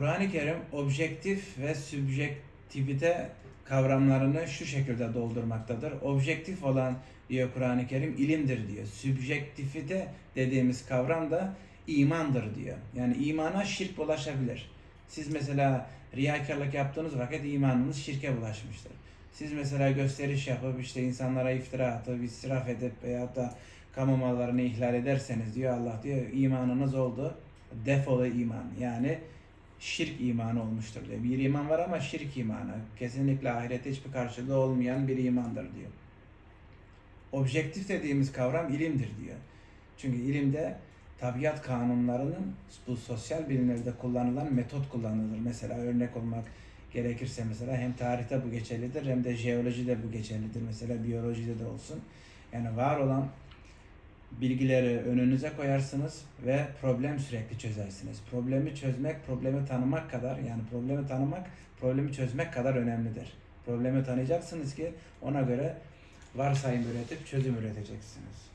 Kur'an-ı Kerim objektif ve sübjektivite kavramlarını şu şekilde doldurmaktadır. Objektif olan diyor Kur'an-ı Kerim ilimdir diyor. Sübjektifite dediğimiz kavram da imandır diyor. Yani imana şirk bulaşabilir. Siz mesela riyakarlık yaptığınız vakit imanınız şirke bulaşmıştır. Siz mesela gösteriş yapıp işte insanlara iftira atıp israf edip veyahut da kamu mallarını ihlal ederseniz diyor Allah diyor imanınız oldu. Defolu iman yani şirk imanı olmuştur diyor. Bir iman var ama şirk imanı. Kesinlikle ahirette hiçbir karşılığı olmayan bir imandır diyor. Objektif dediğimiz kavram ilimdir diyor. Çünkü ilimde tabiat kanunlarının bu sosyal bilimlerde kullanılan metot kullanılır. Mesela örnek olmak gerekirse mesela hem tarihte bu geçerlidir hem de jeolojide bu geçerlidir. Mesela biyolojide de olsun. Yani var olan bilgileri önünüze koyarsınız ve problem sürekli çözersiniz. Problemi çözmek, problemi tanımak kadar yani problemi tanımak, problemi çözmek kadar önemlidir. Problemi tanıyacaksınız ki ona göre varsayım üretip çözüm üreteceksiniz.